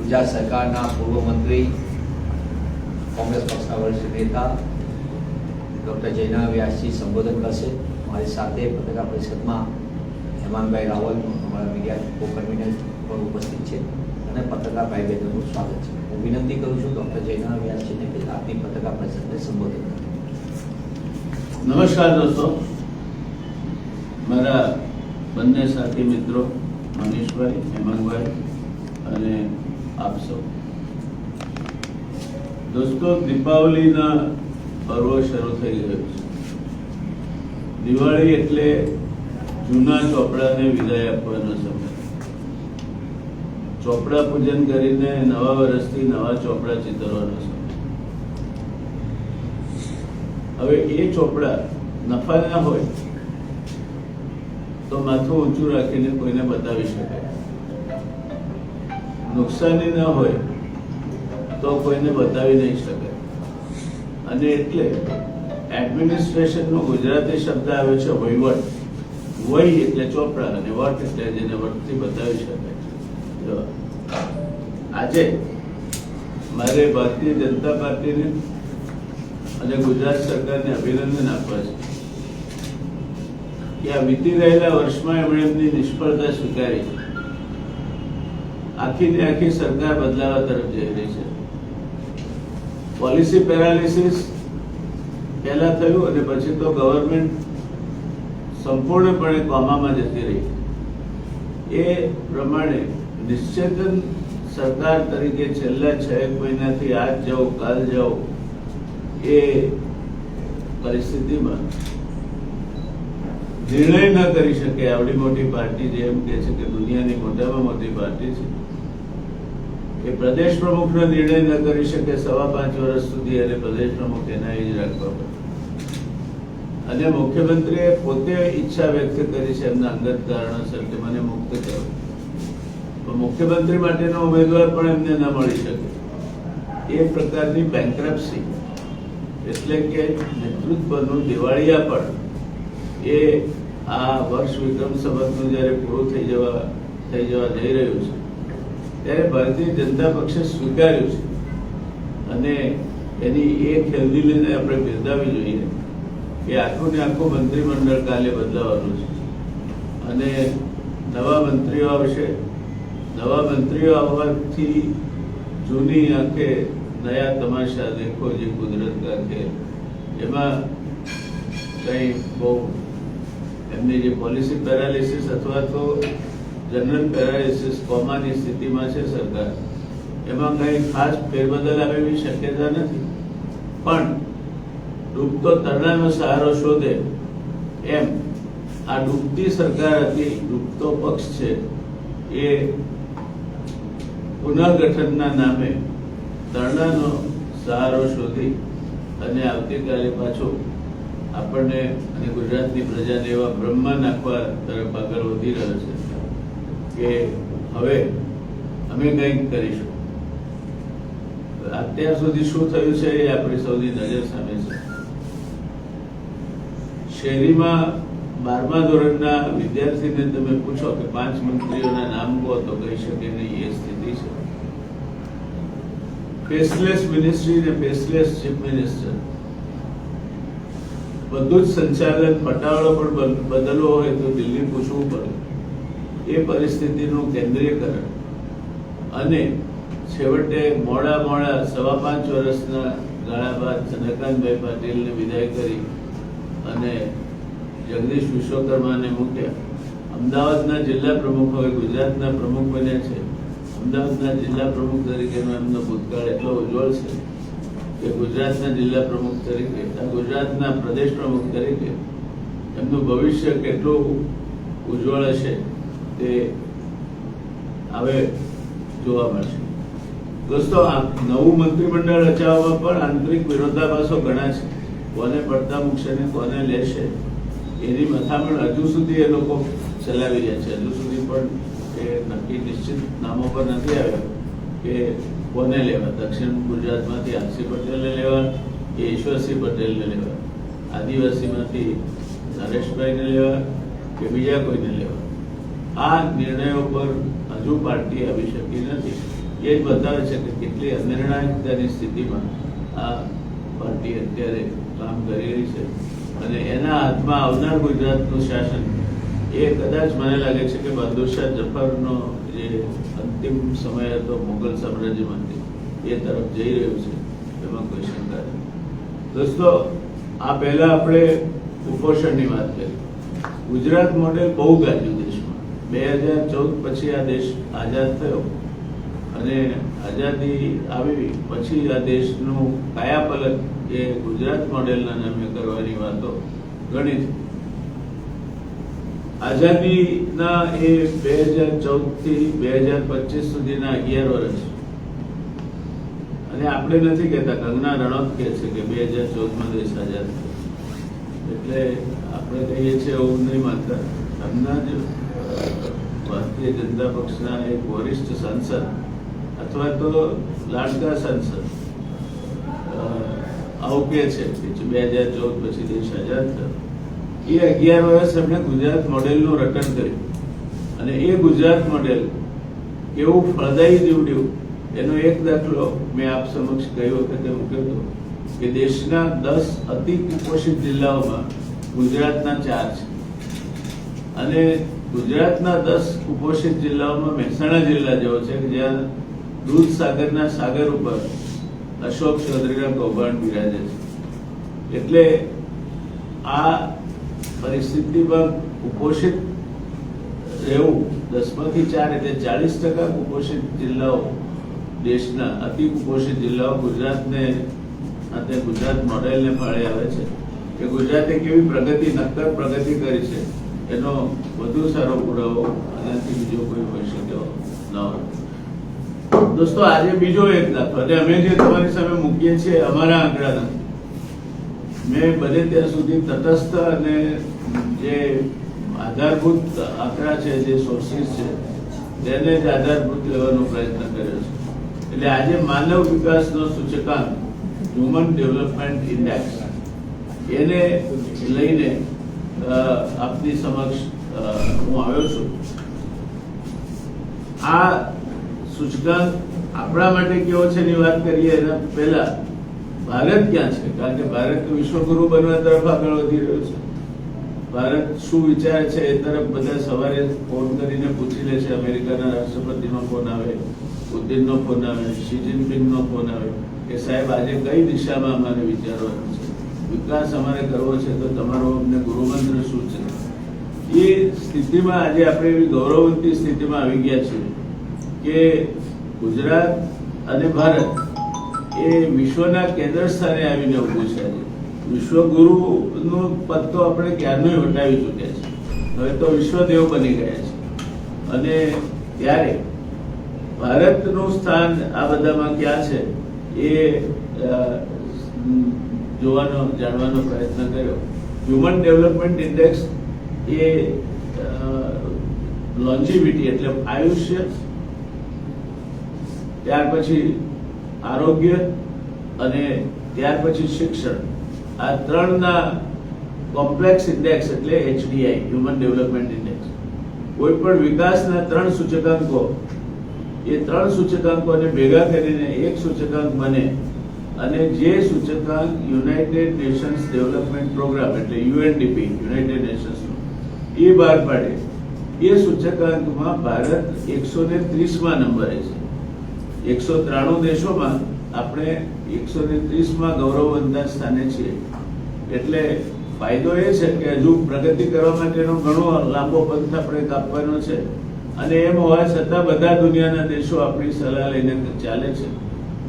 ગુજરાત સરકારના પૂર્વ મંત્રી, કોંગ્રેસ પક્ષના વરિષ્ઠ નેતા ડૉક્ટર જયના વ્યાસજી સંબોધન કરશે. મારી સાથે પત્રકાર પરિષદમાં હેમાનભાઈ રાવલ, અમારા મીડિયા કોકર્મીને પણ ઉપસ્થિત છે અને પત્રકાર ભાઈ બહેનોનું સ્વાગત છે. હું વિનંતી કરું છું ડૉક્ટર જયના વ્યાસજીને કે આપની પત્રકાર પરિષદને સંબોધન કરે. નમસ્કાર દોસ્તો. મારા બંને સાથી મિત્રો મનીષભાઈ, હેમંતભાઈ અને આપ સૌ. દોસ્તો, દીપાવલીના પર્વ શરૂ થઈ ગયો છે. દિવાળી એટલે જૂના ચોપડાને વિદાય આપવાનો સમય. ચોપડા પૂજન કરીને નવા વર્ષથી નવા ચોપડા ચિતરવાનો સમય. હવે એ ચોપડા નફાના હોય તો માથું ઊંચું રાખીને કોઈને બતાવી શકાય નુકસાની ન હોય તો કોઈને બતાવી નહીં શકાય અને એટલે એડમિનિસ્ટ્રેશનનો ગુજરાતી શબ્દ આવે છે વહીવટ. વહી એટલે ચોપડા અને વટ એટલે જેને વટથી બતાવી શકાય. જો, આજે મારે ભારતીય જનતા પાર્ટીને અને ગુજરાત સરકારને અભિનંદન આપવા છે. કે આ વીતી રહેલા વર્ષમાં એમણે એમની નિષ્ફળતા સ્વીકારી. છે આખી ને આખી સરકાર બદલાવા તરફ જઈ રહી છે. પોલિસી પેરાલિસિસ પહેલા થયું અને પછી તો ગવર્મેન્ટ સંપૂર્ણપણે કોમામાં જતી રહી. એ પ્રમાણે નિશ્ચેતન સરકાર તરીકે છેલ્લા છ એક મહિનાથી આજ જાઓ કાલ જાઓ એ પરિસ્થિતિમાં નિર્ણય ન કરી શકે. આવડી મોટી પાર્ટી જે એમ કે છે કે દુનિયાની મોટામાં મોટી પાર્ટી છે. એ પ્રદેશ પ્રમુખનો નિર્ણય ન કરી શકે સવા પાંચ વર્ષ સુધી અને પ્રદેશ પ્રમુખ એના એ જ રાખવા પડે. અને મુખ્યમંત્રીએ પોતે ઈચ્છા વ્યક્ત કરી છે એમના અંગત કારણોસર કે મને મુક્ત કરો. તો મુખ્યમંત્રી માટેનો ઉમેદવાર પણ એમને ન મળી શકે. એ પ્રકારની બેન્કરપ્સી એટલે કે નેતૃત્વનું દિવાળિયા પણ એ આ વર્ષ વિક્રમ સંવતનું જ્યારે પૂરું થઈ જવા થઈ જવા જઈ રહ્યું છે, ત્યારે ભારતીય જનતા પક્ષે સ્વીકાર્યું છે. અને એની એ લઈને આપણે બિરદાવી જોઈએ કે આખું ને આખું મંત્રીમંડળ કાલે બદલાવાનું છે. અને નવા મંત્રીઓ આવશે, નવા મંત્રીઓ આવવાથી જૂની આંખે નયા તમાશા દેખો જે કુદરત કાંખે એમાં કંઈ બહુ એમની જે પોલિસી પેરાલિસિસ અથવા તો જનરલ પેરાલિસિસ કોમાની સ્થિતિમાં છે સરકાર, એમાં કંઈ ખાસ ફેરબદલ આવે એવી શક્યતા નથી. પણ ડૂબતો તરણાનો સહારો શોધે એમ આ ડૂબતી સરકાર હતી, ડૂબતો પક્ષ છે, એ પુનર્ગઠનના નામે તરણાનો સહારો શોધી અને આવતીકાલે પાછો આપણને અને ગુજરાતની પ્રજાને એવા બ્રહ્મા નાખવા તરફ આગળ વધી રહ્યો છે કે હવે અમે કંઈક કરીશું. અત્યાર સુધી શું થયું છે એ આપણી સૌની નજર સામે છે. શેરીમાં બારમા ધોરણના વિદ્યાર્થીને તમે પૂછો કે પાંચ મંત્રીઓના નામ કહો તો કહી શકે નહીં, એ સ્થિતિ છે. ફેસલેસ મિનિસ્ટ્રી ને ફેસલેસ ચીફ મિનિસ્ટર બધું જ સંચાલન પટાવાળો પણ બદલવો હોય તો દિલ્હી પૂછવું પડે. એ પરિસ્થિતિનું કેન્દ્રીયકરણ. અને છેવટે મોડા મોડા સવા પાંચ વર્ષના ગાળા બાદ ચંદ્રકાંતભાઈ પાટીલને વિદાય કરી અને જગદીશ વિશ્વકર્માને મૂક્યા. અમદાવાદના જિલ્લા પ્રમુખ હવે ગુજરાતના પ્રમુખ બન્યા છે. અમદાવાદના જિલ્લા પ્રમુખ તરીકેનો એમનો ભૂતકાળ એટલો ઉજ્જવળ છે કે ગુજરાતના જિલ્લા પ્રમુખ તરીકે ગુજરાતના પ્રદેશ પ્રમુખ તરીકે એમનું ભવિષ્ય કેટલું ઉજ્જવળ હશે તે હવે જોવા મળશે. દોસ્તો, આ નવું મંત્રીમંડળ રચાવવામાં પણ આંતરિક વિરોધાભાસો ઘણા છે. કોને પડતા મૂકશે ને કોને લેશે એની મથામણ હજુ સુધી એ લોકો ચલાવી રહ્યા છે. હજુ સુધી પણ એ નક્કી નિશ્ચિત નામો પર નથી આવ્યા. કે કોને લેવા? દક્ષિણ ગુજરાતમાંથી આરસી પટેલને લેવા કે ઈશ્વરસિંહ પટેલને લેવા? આદિવાસીમાંથી નરેશભાઈને લેવા કે બીજા કોઈને લેવા? આ નિર્ણયો પર હજુ પાર્ટી આવી શકી નથી. એ જ બતાવે છે કે કેટલી અનિર્ણાયકતાની સ્થિતિમાં આ પાર્ટી અત્યારે કામ કરી રહી છે. અને એના હાથમાં આવનાર ગુજરાતનું શાસન એ કદાચ મને લાગે છે કે બહાદુરશાહ જફરનો જે અંતિમ સમય હતો સામ્રાજ્ય સામ્રાજ્યમાંથી એ તરફ જઈ રહ્યું છે, એમાં કોઈ શંકા નથી. દોસ્તો, આ પહેલા આપણે કુપોષણની વાત કરી. ગુજરાત મોડેલ બહુ ગાજ્યું દેશમાં. બે હજાર ચૌદ પછી આ દેશ આઝાદ થયો અને આઝાદી આવી પછી આ દેશનું કાયાપલટ એ ગુજરાત મોડેલના નામે કરવાની વાતો ઘણી આઝાદીના એ બે હજાર ચૌદથી બે હજાર પચીસ સુધીના અગિયાર વર્ષ. અને આપણે નથી કહેતા કંગના રણોત કહે છે કે બે હજાર ચૌદમાં દેશ આઝાદ એટલે આપણે કહીએ છીએ એવું નહીં માનતા હમણાં જ ભારતીય જનતા પક્ષના એક વરિષ્ઠ સાંસદ અથવા તો લાડકા સાંસદ આવું કહે છે કે બે હજાર ચૌદ પછી દેશ આઝાદ થયો. એ અગિયાર વર્ષ એમણે ગુજરાત મોડેલનું રટણ કર્યું. અને એ ગુજરાત મોડેલ કેવું ફળદાયી નીવડ્યું એનો એક દાખલો મેં આપ સમક્ષ ગઈ વખતે મૂક્યો હતો કે દેશના દસ અતિ કુપોષિત જિલ્લાઓમાં ગુજરાતના ચાર છે. અને ગુજરાતના દસ કુપોષિત જિલ્લાઓમાં મહેસાણા જિલ્લા જેવો છે કે જ્યાં દૂધ સાગરના સાગર ઉપર અશોક ચૌધરીના કૌભાંડ બિરાજે છે. એટલે આ પરિસ્થિતિમાં કુપોષિત રહેવું, દસમાંથી ચાર એટલે ચાલીસ ટકા કુપોષિત જિલ્લાઓ દેશના, અતિ કુપોષિત જિલ્લાઓ ગુજરાતને, અને ગુજરાત મોડેલને ફાળે આવે છે. કે ગુજરાતે કેવી પ્રગતિ, નક્કર પ્રગતિ કરી છે, એનો વધુ સારો પુરાવો આનાથી બીજો કોઈ હોઈ શક્યો ન દોસ્તો, આજે બીજો એક દાખલો. અને અમે જે તમારી સામે મૂકીએ છીએ, અમારા આંકડા નથી મેં બને ત્યાં સુધી તટસ્થ અને જે આધારભૂત આંકડા છે, જે સોર્સિસ છે, તેને જ આધારભૂત લેવાનો પ્રયત્ન કર્યો છે. એટલે આજે માનવ વિકાસનો સૂચકાંક હ્યુમન ડેવલપમેન્ટ ઇન્ડેક્સ એને લઈને આપની સમક્ષ હું આવ્યો છું. આ સૂચકાંક આપણા માટે કેવો છે એની વાત કરીએ એના પહેલા ભારત ક્યાં છે? કારણ કે ભારત વિશ્વગુરુ બનવા તરફ આગળ વધી રહ્યું છે. ભારત શું વિચારે છે એ તરફ બધા સવારે ફોન કરીને પૂછી લે છે. અમેરિકાના રાષ્ટ્રપતિનો ફોન આવે, પુતિનનો ફોન આવે, શી જિનપિંગનો ફોન આવે. કે સાહેબ, આજે કઈ દિશામાં અમારે વિચારવાનું છે? વિકાસ અમારે કરવો છે તો તમારો અમને ગુરુમંત્ર શું છે? એ સ્થિતિમાં આજે આપણે એવી ગૌરવવંતી સ્થિતિમાં આવી ગયા છીએ કે ગુજરાત અને ભારત એ વિશ્વના કેન્દ્ર સ્થાને આવીને ઊભું છે. વિશ્વગુરુ વિશ્વગુરુનું પદ તો આપણે ક્યારનું હટાવી ચૂક્યા છે. હવે તો વિશ્વદેવ બની ગયા છે. અને ત્યારે ભારતનું સ્થાન આ બધામાં ક્યાં છે એ જોવાનો, જાણવાનો પ્રયત્ન કર્યો. હ્યુમન ડેવલપમેન્ટ ઇન્ડેક્સ એ લોન્જીવિટી એટલે આયુષ્ય. ત્યાર પછી આરોગ્ય અને ત્યાર પછી શિક્ષણ. આ ત્રણના કોમ્પ્લેક્સ ઇન્ડેક્સ એટલે એચડીઆઈ હ્યુમન ડેવલપમેન્ટ ઇન્ડેક્સ કોઈ પણ વિકાસના ત્રણ સૂચકાંકો, એ ત્રણ સૂચકાંકોને ભેગા કરીને એક સૂચકાંક બને અને જે સૂચકાંક યુનાઇટેડ નેશન્સ ડેવલપમેન્ટ પ્રોગ્રામ એટલે યુએનડીપી, યુનાઇટેડ નેશન્સનો એ બહાર પાડે. એ સૂચકાંકમાં ભારત એકસો ને ત્રીસમાં નંબરે છે. એકસો ત્રાણું દેશોમાં આપણે એકસો ને ત્રીસમાં ગૌરવવંતા સ્થાને છીએ. એટલે ફાયદો એ છે કે હજુ પ્રગતિ કરવા માટેનો ઘણો લાંબો પંથ આપણે કાપવાનો છે. અને એમ હોવા છતાં બધા દુનિયાના દેશો આપણી સલાહ લઈને ચાલે છે.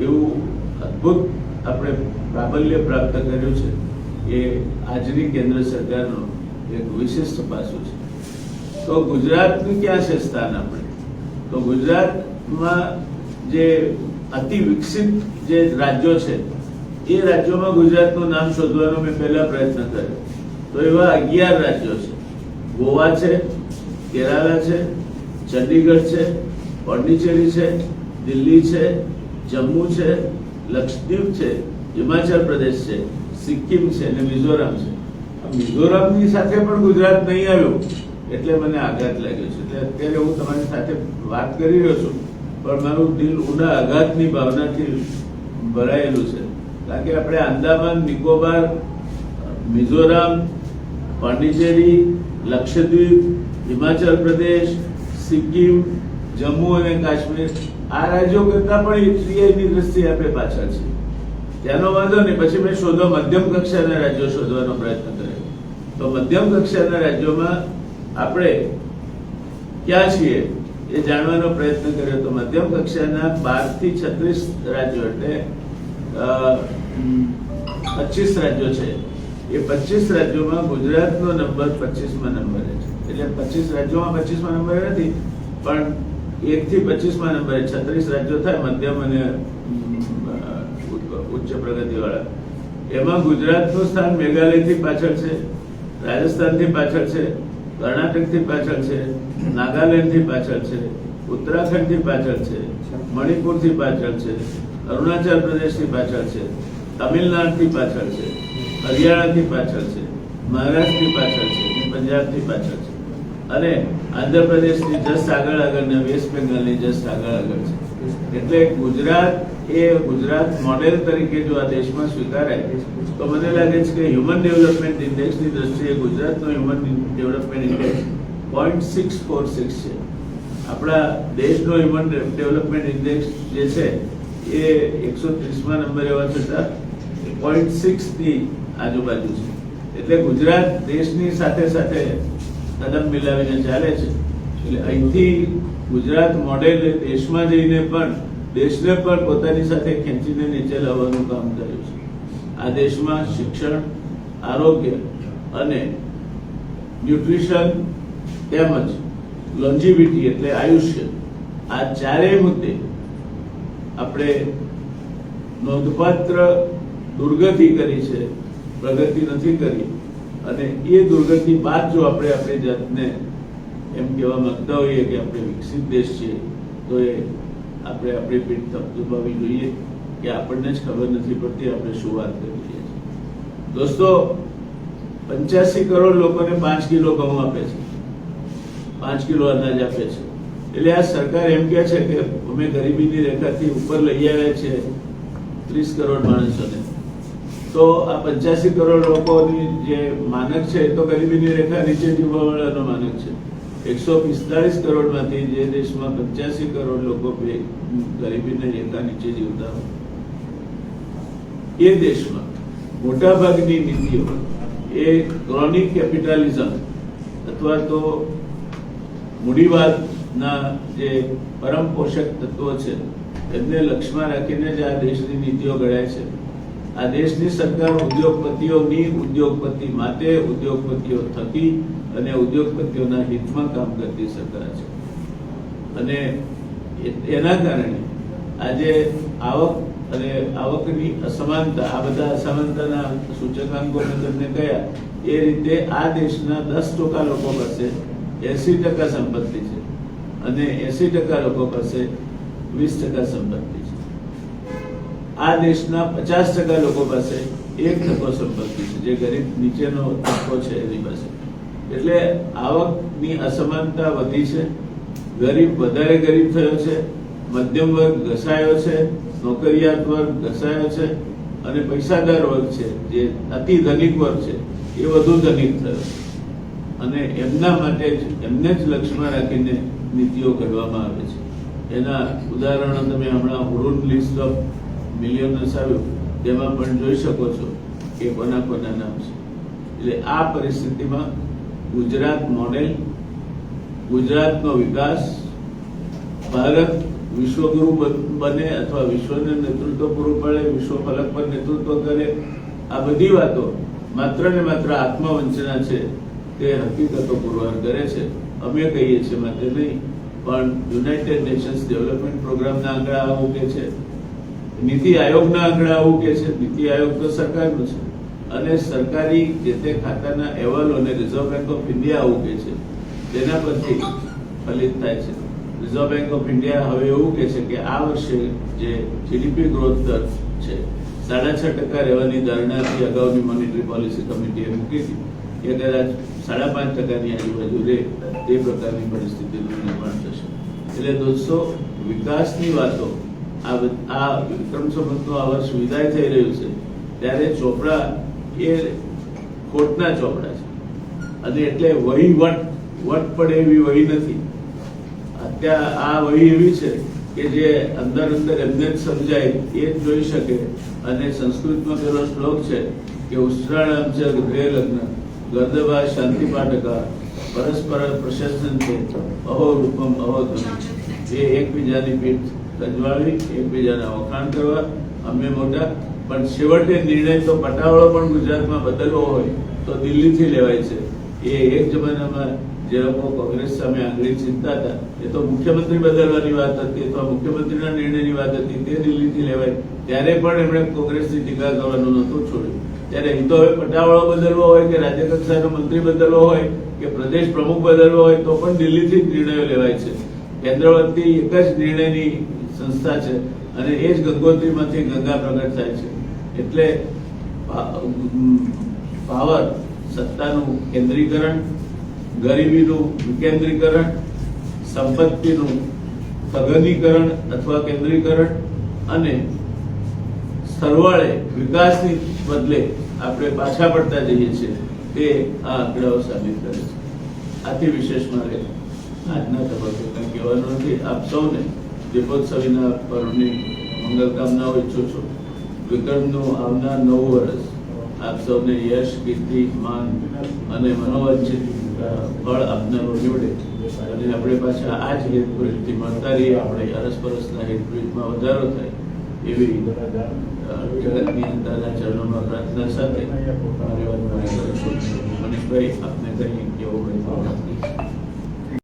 એવું અદ્ભુત આપણે પ્રાબલ્ય પ્રાપ્ત કર્યું છે એ આજની કેન્દ્ર સરકારનો એક વિશિષ્ટ પાસું છે. તો ગુજરાતનું ક્યાં છે સ્થાન આપણે? તો ગુજરાતમાં જે અતિ વિકસિત જે રાજ્યો છે, એ રાજ્યોમાં ગુજરાતનું નામ શોધવાનો મેં પહેલા પ્રયત્ન કર્યો. તો એવા અગિયાર રાજ્યો છે. ગોવા છે, કેરાલા છે ચંડીગઢ છે પોંડિચેરી છે, દિલ્હી છે, જમ્મુ છે, લક્ષદ્વીપ છે, હિમાચલ પ્રદેશ છે, સિક્કિમ છે અને મિઝોરમ છે. મિઝોરમની સાથે પણ ગુજરાત નહીં આવ્યું, એટલે મને આઘાત લાગ્યો છે. એટલે અત્યારે હું તમારી સાથે વાત કરી રહ્યો છું. પણ મારું દિલ ઊંડા આઘાતની ભાવનાથી ભરાયેલું છે. કારણ કે આપણે આંદામાન, નિકોબાર, મિઝોરમ પોંડિચેરી લક્ષદ્વીપ, હિમાચલ પ્રદેશ, સિક્કિમ, જમ્મુ અને કાશ્મીર આ રાજ્યો કરતા પણ એટીઆઈની દ્રષ્ટિએ આપણે પાછળ છીએ. ત્યાંનો વાંધો નહીં. પછી મેં શોધો મધ્યમ કક્ષાના રાજ્યો શોધવાનો પ્રયત્ન કર્યો. તો મધ્યમ કક્ષાના રાજ્યોમાં આપણે ક્યાં છીએ? એ જાણવાનો પ્રયત્ન કર્યો તો મધ્યમ કક્ષાના બારથી છત્રીસ રાજ્યો એટલે પચીસ રાજ્યો છે. એ પચીસ રાજ્યોમાં ગુજરાતનો નંબર પચીસમાં નંબરે છે. એટલે પચીસ રાજ્યોમાં પચીસમાં નંબરે નથી, પણ એક થી પચીસમાં નંબરે છત્રીસ રાજ્યો થાય મધ્યમ અને ઉચ્ચ પ્રગતિ વાળા એમાં ગુજરાતનું સ્થાન મેઘાલયથી પાછળ છે, રાજસ્થાનથી પાછળ છે કર્ણાટકથી પાછળ છે, નાગાલેન્ડથી પાછળ છે, ઉત્તરાખંડથી પાછળ છે, મણિપુરથી પાછળ છે, અરુણાચલ પ્રદેશથી પાછળ છે, તમિલનાડુથી પાછળ છે, હરિયાણાથી પાછળ છે, મહારાષ્ટ્રથી પાછળ છે પંજાબથી પાછળ છે. અને આંધ્રપ્રદેશની જસ્ટ આગળ આગળ ને વેસ્ટ બેંગાલની જસ્ટ આગળ આગળ છે. એટલે ગુજરાત એ ગુજરાત મોડેલ તરીકે જો આ દેશમાં સ્વીકારાય તો મને લાગે છે કે હ્યુમન ડેવલપમેન્ટ ઇન્ડેક્સની દ્રષ્ટિએ ગુજરાતનો human development index point six four six છે. આપણા દેશનો હ્યુમન ડેવલપમેન્ટ ઇન્ડેક્સ જે છે, એ એકસો ત્રીસમાં નંબર એવા છતાં પોઈન્ટ સિક્સની આજુબાજુ છે. એટલે ગુજરાત દેશની સાથે સાથે કદમ મિલાવીને ચાલે છે. એટલે અહીંથી ગુજરાત મોડેલ દેશમાં જઈને પણ દેશને પણ પોતાની સાથે ખેંચીને નીચે લાવવાનું કામ કર્યું છે. આ દેશમાં શિક્ષણ, આરોગ્ય અને ન્યુટ્રિશન તેમજ લોન્જીવિટી એટલે આયુષ્ય આ ચારેય મુદ્દે આપણે નોંધપાત્ર દુર્ગતિ કરી છે, પ્રગતિ નથી કરી અને એ દુર્ગતિ બાદ જો આપણે આપણી જાતને એમ કહેવા માંગતા હોઈએ કે આપણે વિકસિત દેશ છીએ, તો એ આપણે આપણી પીઠ થપથપાવી જોઈએ કે આપણને જ ખબર નથી પડતી આપણે શું વાત કરી રહ્યા છીએ. દોસ્તો, પંચ્યાસી કરોડ લોકોને પાંચ કિલો ઘઉં આપે છે. પાંચ કિલો અનાજ આપે છે. એટલે આ સરકાર એમ કહે છે કે અમે ગરીબીની રેખાથી ઉપર લઈ આવ્યા છે ત્રીસ કરોડ માણસોને. તો આ પંચ્યાસી કરોડ લોકોની જે માનક છે એ તો ગરીબીની રેખા નીચે જીવવાવાળાનો માનક છે. એકસો પિસ્તાળીસ કરોડમાંથી જે દેશમાં પંચ્યાસી કરોડ લોકો ગરીબીની રેખા નીચે જીવતા હોય. એ દેશમાં મોટાભાગની નીતિઓ એ ક્રોનિક કેપિટાલિઝમ અથવા તો મૂડીવાદના જે પરમ પોષક તત્વો છે, એમને લક્ષ્યમાં રાખીને જ આ દેશની નીતિઓ ઘડાય છે. આ દેશની સરકાર ઉદ્યોગપતિઓની ઉદ્યોગપતિ માટે ઉદ્યોગપતિઓ થકી અને ઉદ્યોગપતિઓના હિતમાં કામ કરતી સરકાર છે. અને એના કારણે આજે આવક અને આવકની અસમાનતા, આ બધા અસમાનતાના સૂચકાંકો મેં તમને કહ્યા એ રીતે આ દેશના દસ ટકા લોકો પાસે એસી ટકા સંપત્તિ છે અને એસી ટકા લોકો પાસે વીસ ટકા સંપત્તિ છે. આ દેશના પચાસ ટકા લોકો પાસે એક ટકો સંપત્તિ છે, જે ગરીબ નીચેનો તબકો છે એની પાસે. એટલે આવકની અસમાનતા વધી છે. ગરીબ વધારે ગરીબ થયો છે. મધ્યમ વર્ગ ઘસાયો છે. નોકરિયાત વર્ગ ઘસાયો છે. અને પૈસાદાર વર્ગ છે, જે અતિ ધનિક વર્ગ છે, એ વધુ ધનિક થયો. અને એમના માટે જ, એમને જ લક્ષ્યમાં રાખીને નીતિઓ ઘડવામાં આવે છે. એના ઉદાહરણો તમે હમણાં હુરુન લિસ્ટ ઓફ મિલિયનર્સ આવ્યું. તેમાં પણ જોઈ શકો છો કે કોના કોના નામ છે. એટલે આ પરિસ્થિતિમાં ગુજરાત મોડેલ, ગુજરાતનો વિકાસ, ભારત વિશ્વગુરુ બને અથવા વિશ્વને નેતૃત્વ પૂરું પડે, વિશ્વ ફલક પર નેતૃત્વ કરે, આ બધી વાતો માત્ર ને માત્ર આત્મવંચના છે તે હકીકતો પુરવાર કરે છે. અમે કહીએ છીએ માટે નહીં, પણ યુનાઇટેડ નેશન્સ ડેવલપમેન્ટ પ્રોગ્રામના આંકડા આવું કે છે. નીતિ આયોગના આંકડા આવું કે છે. નીતિ આયોગ તો સરકારનું છે. અને સરકારી જે તે ખાતાના અહેવાલો અને રિઝર્વ બેંક ઓફ ઇન્ડિયા આવું કે છે. તેના પરથી ફલિત થાય છે. રિઝર્વ બેંક ઓફ ઇન્ડિયા હવે એવું કે છે કે આ વર્ષે જે જીડીપી ગ્રોથ દર છે, સાડા છ ટકા રહેવાની ધારણાથી અગાઉની મોનિટરી પોલિસી કમિટીએ મૂકી હતી. કે કદાચ સાડા પાંચ ટકાની આજુબાજુ રહે, તે પ્રકારની પરિસ્થિતિનું નિર્માણ થશે. એટલે દોસ્તો, વિકાસની વાતો, આ વિક્રમ સંબંધનું આ વર્ષ વિદાય થઈ રહ્યું છે, ત્યારે ચોપડા એ ખોટના ચોપડા છે. અને એટલે વહી વટ વટ પડે એવી વહી નથી. અત્યારે આ વહી એવી છે કે જે અંદર અંદર એમને જ સમજાય, એ જ જોઈ શકે. અને સંસ્કૃતમાં પેલો શ્લોક છે કે ઉષ્ણાણામ છે ગૃહે લગ્ન. ગર્દભા શાંતિ પાટકા, પરસ્પર પ્રશસ્તન છે. અહો રૂપમ, અહો ધ્વનિ એ એકબીજાની પીઠ રજવાડી, એકબીજાના વખાણ કરવા. અમે મોટા પણ છેવટે નિર્ણય તો પટાવાળો પણ ગુજરાતમાં બદલવો હોય તો દિલ્હીથી લેવાય છે. એ એક જમાનામાં જે લોકો કોંગ્રેસ સામે આંગળી ચિંતા હતા, એ તો મુખ્યમંત્રી બદલવાની વાત હતી, અથવા મુખ્યમંત્રીના નિર્ણયની વાત હતી, તે દિલ્હીથી લેવાય. ત્યારે પણ એમણે કોંગ્રેસની ટીકા કરવાનું નહોતું છોડ્યું. ત્યારે એ તો હવે પટાવાળો બદલવો હોય કે રાજ્ય કક્ષાનો મંત્રી બદલવો હોય કે પ્રદેશ પ્રમુખ બદલવો હોય, તો પણ દિલ્હીથી જ નિર્ણયો લેવાય છે. કેન્દ્ર વતી એક જ નિર્ણયની સંસ્થા છે અને એ જ ગંગોત્રીમાંથી ગંગા પ્રગટ થાય છે. એટલે પાવર, સત્તાનું કેન્દ્રીકરણ, ગરીબીનું વિકેન્દ્રીકરણ, સંપત્તિનું સઘનીકરણ અથવા કેન્દ્રીકરણ અને સરવાળે વિકાસની બદલે આપણે પાછા પડતા જઈએ છીએ તે આ આંકડાઓ સાબિત કરે છે. આથી વિશેષ મારે આજના તબક્કે કંઈ કહેવાનું નથી. આપ સૌને દીપોત્સવીના પર્વની મંગલ કામનાઓ ઈચ્છું છું. વિક્રમનું આવનાર નવું વર્ષ આપ સૌને યશ, કીર્તિ, માન અને મનોવાંછિત ફળ આપનારું નીવડે અને આપણે પાછા આ જ હેતપુરીથી મળતા રહીએ. આપણે અરસપરસના હેતપુરીમાં વધારો થાય એવી જગતની અંદરના ચરણોમાં પ્રાર્થના સાથે મનીષભાઈ, આપને કંઈ હોય તો?